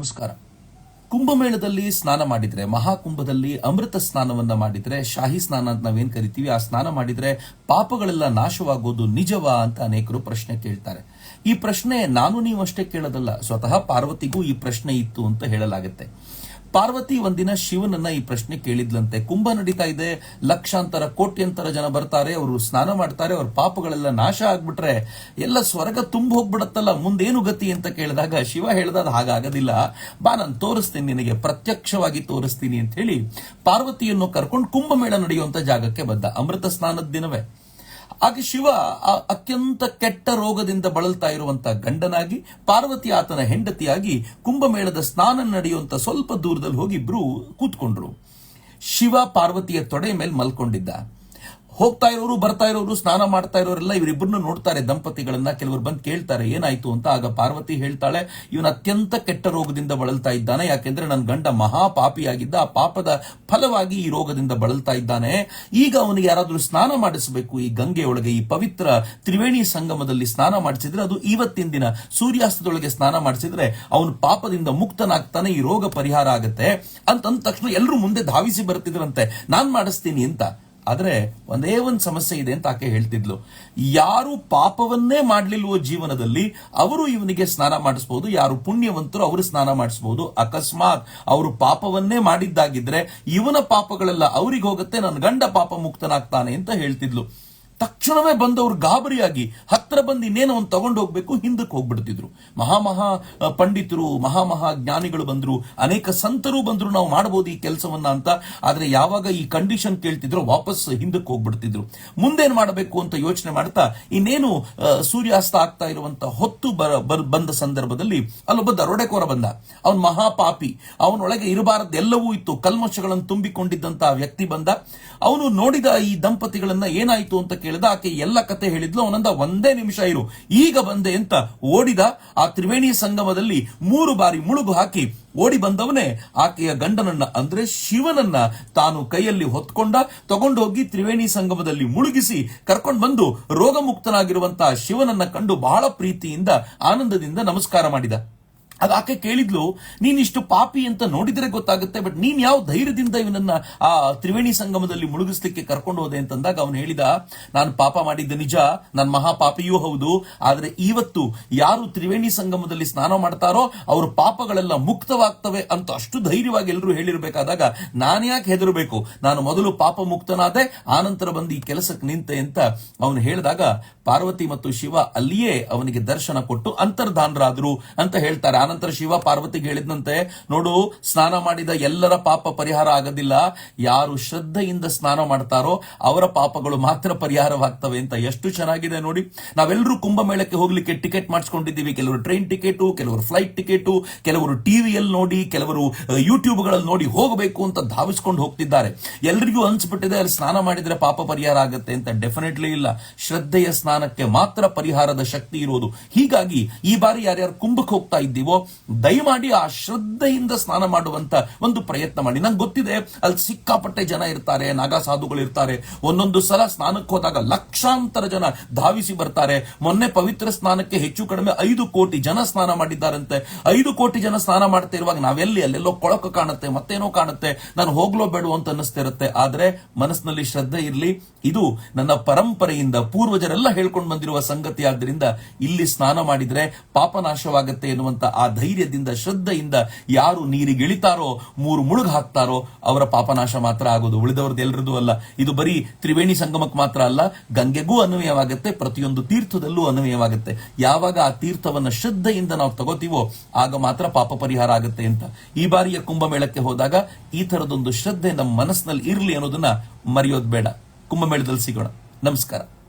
ನಮಸ್ಕಾರ. ಕುಂಭಮೇಳದಲ್ಲಿ ಸ್ನಾನ ಮಾಡಿದ್ರೆ, ಮಹಾಕುಂಭದಲ್ಲಿ ಅಮೃತ ಸ್ನಾನವನ್ನ ಮಾಡಿದ್ರೆ, ಶಾಹಿ ಸ್ನಾನ ಅಂತ ನಾವೇನ್ ಕರಿತೀವಿ, ಆ ಸ್ನಾನ ಮಾಡಿದ್ರೆ ಪಾಪಗಳೆಲ್ಲ ನಾಶವಾಗೋದು ನಿಜವಾ ಅಂತ ಅನೇಕರು ಪ್ರಶ್ನೆ ಕೇಳ್ತಾರೆ. ಈ ಪ್ರಶ್ನೆ ನಾನು ನೀವು ಅಷ್ಟೇ ಕೇಳೋದಲ್ಲ, ಸ್ವತಃ ಪಾರ್ವತಿಗೂ ಈ ಪ್ರಶ್ನೆ ಇತ್ತು ಅಂತ ಹೇಳಲಾಗುತ್ತೆ. ಪಾರ್ವತಿ ಒಂದಿನ ಶಿವನನ್ನ ಈ ಪ್ರಶ್ನೆ ಕೇಳಿದ್ಲಂತೆ. ಕುಂಭ ನಡೀತಾ ಇದೆ. ಲಕ್ಷಾಂತರ, ಕೋಟ್ಯಂತರ ಜನ ಬರ್ತಾರೆ. ಅವರು ಸ್ನಾನ ಮಾಡ್ತಾರೆ. ಅವ್ರ ಪಾಪಗಳೆಲ್ಲ ನಾಶ ಆಗ್ಬಿಟ್ರೆ ಎಲ್ಲ ಸ್ವರ್ಗ ತುಂಬ ಹೋಗ್ಬಿಡತ್ತಲ್ಲ. ಮುಂದೇನು ಗತಿ ಅಂತ ಕೇಳಿದಾಗ ಶಿವ ಹೇಳ್ದ ಅದು ಹಾಗಾಗೋದಿಲ್ಲ. ಬಾ, ನಾನು ತೋರಿಸ್ತೀನಿ ನಿನಗೆ. ಪ್ರತ್ಯಕ್ಷವಾಗಿ ತೋರಿಸ್ತೀನಿ ಅಂತ ಹೇಳಿ ಪಾರ್ವತಿಯನ್ನು ಕರ್ಕೊಂಡು ಕುಂಭಮೇಳ ನಡೆಯುವಂತ ಜಾಗಕ್ಕೆ ಬಂದ. ಅಮೃತ ಸ್ನಾನದ ದಿನವೇ. ಆಗ ಶಿವ ಅತ್ಯಂತ ಕೆಟ್ಟ ರೋಗದಿಂದ ಬಳಲ್ತಾ ಇರುವಂತಹ ಗಂಡನಾಗಿ, ಪಾರ್ವತಿ ಆತನ ಹೆಂಡತಿಯಾಗಿ ಕುಂಭಮೇಳದ ಸ್ನಾನ ನಡೆಯುವಂತ ಸ್ವಲ್ಪ ದೂರದಲ್ಲಿ ಹೋಗಿ ಇಬ್ರು ಕೂತ್ಕೊಂಡ್ರು. ಶಿವ ಪಾರ್ವತಿಯ ತೊಡೆ ಮೇಲೆ ಮಲ್ಕೊಂಡಿದ್ದ. ಹೋಗ್ತಾ ಇರೋರು, ಬರ್ತಾ ಇರೋರು, ಸ್ನಾನ ಮಾಡ್ತಾ ಇರೋರೆಲ್ಲ ಇವರಿಬ್ಬರನ್ನು ನೋಡ್ತಾರೆ, ದಂಪತಿಗಳನ್ನ. ಕೆಲವರು ಬಂದು ಕೇಳ್ತಾರೆ, ಏನಾಯ್ತು ಅಂತ. ಆಗ ಪಾರ್ವತಿ ಹೇಳ್ತಾಳೆ, ಇವನು ಅತ್ಯಂತ ಕೆಟ್ಟ ರೋಗದಿಂದ ಬಳಲ್ತಾ ಇದ್ದಾನೆ. ಯಾಕೆಂದ್ರೆ ನನ್ನ ಗಂಡ ಮಹಾ ಪಾಪಿಯಾಗಿದ್ದ ಆ ಪಾಪದ ಫಲವಾಗಿ ಈ ರೋಗದಿಂದ ಬಳಲ್ತಾ ಇದ್ದಾನೆ. ಈಗ ಅವನಿಗೆ ಯಾರಾದರೂ ಸ್ನಾನ ಮಾಡಿಸಬೇಕು. ಈ ಗಂಗೆಯೊಳಗೆ ಈ ಪವಿತ್ರ ತ್ರಿವೇಣಿ ಸಂಗಮದಲ್ಲಿ ಸ್ನಾನ ಮಾಡಿಸಿದ್ರೆ ಅದು ಇವತ್ತಿನ ದಿನ. ಸೂರ್ಯಾಸ್ತದೊಳಗೆ ಸ್ನಾನ ಮಾಡಿಸಿದ್ರೆ ಅವನು ಪಾಪದಿಂದ ಮುಕ್ತನಾಗ್ತಾನೆ, ಈ ರೋಗ ಪರಿಹಾರ ಆಗುತ್ತೆ. ಅಂತಂದ ತಕ್ಷಣ ಎಲ್ಲರೂ ಮುಂದೆ ಧಾವಿಸಿ ಬರ್ತಿದ್ರಂತೆ. ನಾನ್ ಮಾಡಿಸ್ತೀನಿ ಅಂತ. ಆದ್ರೆ ಒಂದೇ ಒಂದು ಸಮಸ್ಯೆ ಇದೆ ಅಂತ ಆಕೆ ಹೇಳ್ತಿದ್ಲು. ಯಾರು ಪಾಪವನ್ನೇ ಮಾಡ್ಲಿಲ್ವೋ ಜೀವನದಲ್ಲಿ, ಅವರು ಇವನಿಗೆ ಸ್ನಾನ ಮಾಡಿಸಬಹುದು ಯಾರು ಪುಣ್ಯವಂತರು ಅವರು ಸ್ನಾನ ಮಾಡಿಸಬಹುದು ಅಕಸ್ಮಾತ್ ಅವರು ಪಾಪವನ್ನೇ ಮಾಡಿದ್ದಾಗಿದ್ರೆ ಇವನ ಪಾಪಗಳೆಲ್ಲ ಅವ್ರಿಗೆ ಹೋಗುತ್ತೆ, ನನ್ನ ಗಂಡ ಪಾಪ ಮುಕ್ತನಾಗ್ತಾನೆ ಅಂತ ಹೇಳ್ತಿದ್ಲು. ತಕ್ಷಣವೇ ಬಂದವರು ಗಾಬರಿಯಾಗಿ ಹತ್ರ ಬಂದು ಇನ್ನೇನೋ ಒಂದು ತಗೊಂಡು ಹೋಗ್ಬೇಕು, ಹಿಂದಕ್ಕೆ ಹೋಗ್ಬಿಡ್ತಿದ್ರು. ಮಹಾ ಮಹಾ ಪಂಡಿತರು, ಮಹಾ ಮಹಾ ಜ್ಞಾನಿಗಳು ಬಂದ್ರು, ಅನೇಕ ಸಂತರು ಬಂದ್ರು ನಾವು ಮಾಡಬಹುದು ಈ ಕೆಲಸವನ್ನ ಅಂತ. ಆದ್ರೆ ಯಾವಾಗ ಈ ಕಂಡೀಷನ್ ಕೇಳ್ತಿದ್ರು ವಾಪಸ್ ಹಿಂದಕ್ಕೆ ಹೋಗ್ಬಿಡ್ತಿದ್ರು. ಮುಂದೇನ್ ಮಾಡಬೇಕು ಅಂತ ಯೋಚನೆ ಮಾಡ್ತಾ ಇನ್ನೇನು ಸೂರ್ಯಾಸ್ತ ಆಗ್ತಾ ಇರುವಂತ ಹೊತ್ತು ಬಂದ ಸಂದರ್ಭದಲ್ಲಿ ಅಲ್ಲೊಬ್ಬ ದರೋಡೆಕೋರ ಬಂದ. ಅವನ್ ಮಹಾಪಾಪಿ. ಅವನೊಳಗೆ ಇರಬಾರದು ಎಲ್ಲವೂ ಇತ್ತು. ಕಲ್ಮಶಗಳನ್ನು ತುಂಬಿಕೊಂಡಿದ್ದಂತ ವ್ಯಕ್ತಿ ಬಂದ. ಅವನು ನೋಡಿದ ಈ ದಂಪತಿಗಳನ್ನ ಏನಾಯ್ತು ಅಂತ ಕೇಳಿದ ಆಕೆ ಎಲ್ಲ ಕತೆ ಹೇಳಿದ್ಲು, ಅವನಂದ ಒಂದೇ ನಿಮಿಷ ಇರು, ಈಗ ಬಂದೆ ಅಂತ ಓಡಿದ ಆ ತ್ರಿವೇಣಿ ಸಂಗಮದಲ್ಲಿ ಮೂರು ಬಾರಿ ಮುಳುಗು ಹಾಕಿ ಓಡಿ ಬಂದವನೇ ಆಕೆಯ ಗಂಡನನ್ನ, ಅಂದ್ರೆ ಶಿವನನ್ನ ತಾನು ಕೈಯಲ್ಲಿ ಹೊತ್ಕೊಂಡ, ತಗೊಂಡೋಗಿ ತ್ರಿವೇಣಿ ಸಂಗಮದಲ್ಲಿ ಮುಳುಗಿಸಿ ಕರ್ಕೊಂಡು ಬಂದು ರೋಗಮುಕ್ತನಾಗಿರುವಂತಹ ಶಿವನನ್ನ ಕಂಡು ಬಹಳ ಪ್ರೀತಿಯಿಂದ, ಆನಂದದಿಂದ ನಮಸ್ಕಾರ ಮಾಡಿದ. ಆಗ ಆಕೆ ಕೇಳಿದ್ಲು ನೀನಿಷ್ಟು ಪಾಪಿ ಅಂತ ನೋಡಿದ್ರೆ ಗೊತ್ತಾಗುತ್ತೆ, ಬಟ್ ನೀನ್ ಯಾವ ಧೈರ್ಯದಿಂದ ಇವನನ್ನ ಆ ತ್ರಿವೇಣಿ ಸಂಗಮದಲ್ಲಿ ಮುಳುಗಿಸ್ಲಿಕ್ಕೆ ಕರ್ಕೊಂಡು ಹೋದೆ ಅಂತಂದಾಗ ಅವನು ಹೇಳಿದ, ನಾನು ಪಾಪ ಮಾಡಿದ್ದ ನಿಜ, ನಾನು ಮಹಾಪಾಪಿಯೂ ಹೌದು, ಆದ್ರೆ ಇವತ್ತು ಯಾರು ತ್ರಿವೇಣಿ ಸಂಗಮದಲ್ಲಿ ಸ್ನಾನ ಮಾಡ್ತಾರೋ, ಅವ್ರ ಪಾಪಗಳೆಲ್ಲ ಮುಕ್ತವಾಗ್ತವೆ ಅಂತ ಅಷ್ಟು ಧೈರ್ಯವಾಗಿ ಎಲ್ಲರೂ ಹೇಳಿರ್ಬೇಕಾದಾಗ ನಾನು ಯಾಕೆ ಹೆದರಬೇಕು? ನಾನು ಮೊದಲು ಪಾಪ ಮುಕ್ತನಾದೆ, ಆನಂತರ ಬಂದು ಈ ಕೆಲಸಕ್ಕೆ ನಿಂತೆ ಅಂತ ಅವನು ಹೇಳಿದಾಗ, ಪಾರ್ವತಿ ಮತ್ತು ಶಿವ ಅಲ್ಲಿಯೇ ಅವನಿಗೆ ದರ್ಶನ ಕೊಟ್ಟು ಅಂತರ್ಧಾನರಾದ್ರು ಅಂತ ಹೇಳ್ತಾರೆ. ಆನಂತರ ಶಿವ ಪಾರ್ವತಿಗೆ ಹೇಳಿದಂತೆ ನೋಡು, ಸ್ನಾನ ಮಾಡಿದ ಎಲ್ಲರ ಪಾಪ ಪರಿಹಾರ ಆಗೋದಿಲ್ಲ. ಯಾರು ಶ್ರದ್ಧೆಯಿಂದ ಸ್ನಾನ ಮಾಡ್ತಾರೋ ಅವರ ಪಾಪಗಳು ಮಾತ್ರ ಪರಿಹಾರವಾಗ್ತವೆ ಅಂತ ಎಷ್ಟು ಚೆನ್ನಾಗಿದೆ ನೋಡಿ. ನಾವೆಲ್ಲರೂ ಕುಂಭಮೇಳಕ್ಕೆ ಹೋಗ್ಲಿಕ್ಕೆ ಟಿಕೆಟ್ ಮಾಡಿಸ್ಕೊಂಡಿದ್ದೀವಿ. ಕೆಲವರು ಟ್ರೈನ್ ಟಿಕೆಟು, ಕೆಲವರು ಫ್ಲೈಟ್ ಟಿಕೆಟು, ಕೆಲವರು ಟಿವಿಯಲ್ಲಿ ನೋಡಿ, ಕೆಲವರು ಯೂಟ್ಯೂಬ್ಗಳಲ್ಲಿ ನೋಡಿ ಹೋಗಬೇಕು ಅಂತ ಧಾವಿಸ್ಕೊಂಡು ಹೋಗ್ತಿದ್ದಾರೆ. ಎಲ್ರಿಗೂ ಅನ್ಸ್ಬಿಟ್ಟಿದೆ, ಅಲ್ಲಿ ಸ್ನಾನ ಮಾಡಿದ್ರೆ ಪಾಪ ಪರಿಹಾರ ಆಗುತ್ತೆ ಅಂತ. ಡೆಫಿನೆಟ್ಲಿ ಇಲ್ಲ. ಶ್ರದ್ಧೆಯ ಸ್ನಾನಕ್ಕೆ ಮಾತ್ರ ಪರಿಹಾರದ ಶಕ್ತಿ ಇರೋದು. ಹೀಗಾಗಿ ಈ ಬಾರಿ ಯಾರ್ಯಾರು ಕುಂಭಕ್ಕೆ ಹೋಗ್ತಾ ಇದ್ದೀವೋ ದಯಮಾಡಿ ಆ ಶ್ರದ್ಧೆಯಿಂದ ಸ್ನಾನ ಮಾಡುವಂತ ಒಂದು ಪ್ರಯತ್ನ ಮಾಡಿ. ನಂಗೆ ಗೊತ್ತಿದೆ, ಅಲ್ಲಿ ಸಿಕ್ಕಾಪಟ್ಟೆ ಜನ ಇರ್ತಾರೆ ನಾಗಾ ಸಾಧುಗಳು ಇರ್ತಾರೆ. ಒಂದೊಂದು ಸಲ ಸ್ನಾನಕ್ಕೆ ಹೋದಾಗ ಲಕ್ಷಾಂತರ ಜನ ಧಾವಿಸಿ ಬರ್ತಾರೆ. ಮೊನ್ನೆ ಪವಿತ್ರ ಸ್ನಾನಕ್ಕೆ ಹೆಚ್ಚು ಕಡಿಮೆ ಐದು ಕೋಟಿ ಜನ ಸ್ನಾನ ಮಾಡಿದ್ದಾರಂತೆ. ಐದು ಕೋಟಿ ಜನ ಸ್ನಾನ ಮಾಡ್ತಾ ಇರುವಾಗ ನಾವೆಲ್ಲಿ ಅಲ್ಲೆಲ್ಲೋ ಕೊಳಕು ಕಾಣುತ್ತೆ, ಮತ್ತೇನೋ ಕಾಣುತ್ತೆ. ನಾನು ಹೋಗ್ಲೋ ಬೇಡುವ ಅಂತ ಅನ್ನಿಸ್ತಿರುತ್ತೆ ಆದ್ರೆ ಮನಸ್ಸಿನಲ್ಲಿ ಶ್ರದ್ಧೆ ಇರಲಿ. ಇದು ನನ್ನ ಪರಂಪರೆಯಿಂದ ಪೂರ್ವಜರೆಲ್ಲ ಹೇಳ್ಕೊಂಡು ಬಂದಿರುವ ಸಂಗತಿ. ಆದ್ರಿಂದ ಇಲ್ಲಿ ಸ್ನಾನ ಮಾಡಿದ್ರೆ ಪಾಪನಾಶವಾಗುತ್ತೆ ಎನ್ನುವಂತ ಆ ಧೈರ್ಯದಿಂದ, ಶ್ರದ್ಧೆಯಿಂದ ಯಾರು ನೀರಿಗಿಳಿತಾರೋ ಮೂರು ಮುಳುಗ್ ಹಾಕ್ತಾರೋ, ಅವರ ಪಾಪನಾಶ ಮಾತ್ರ ಆಗೋದು. ಉಳಿದವ್ರದ್ದು ಎಲ್ಲರದ್ದು ಅಲ್ಲ. ಇದು ಬರೀ ತ್ರಿವೇಣಿ ಸಂಗಮಕ್ಕೆ ಮಾತ್ರ ಅಲ್ಲ, ಗಂಗೆಗೂ ಅನ್ವಯವಾಗುತ್ತೆ, ಪ್ರತಿಯೊಂದು ತೀರ್ಥದಲ್ಲೂ ಅನ್ವಯವಾಗುತ್ತೆ. ಯಾವಾಗ ಆ ತೀರ್ಥವನ್ನ ಶ್ರದ್ಧೆಯಿಂದ ನಾವು ತಗೋತೀವೋ, ಆಗ ಮಾತ್ರ ಪಾಪ ಪರಿಹಾರ ಆಗುತ್ತೆ ಅಂತ. ಈ ಬಾರಿಯ ಕುಂಭಮೇಳಕ್ಕೆ ಹೋದಾಗ ಈ ತರದೊಂದು ಶ್ರದ್ಧೆ ನಮ್ಮ ಮನಸ್ಸಿನಲ್ಲಿ ಇರಲಿ ಅನ್ನೋದನ್ನ ಮರೆಯೋದು ಬೇಡ. ಕುಂಭಮೇಳದಲ್ಲಿ ಸಿಗೋಣ. ನಮಸ್ಕಾರ.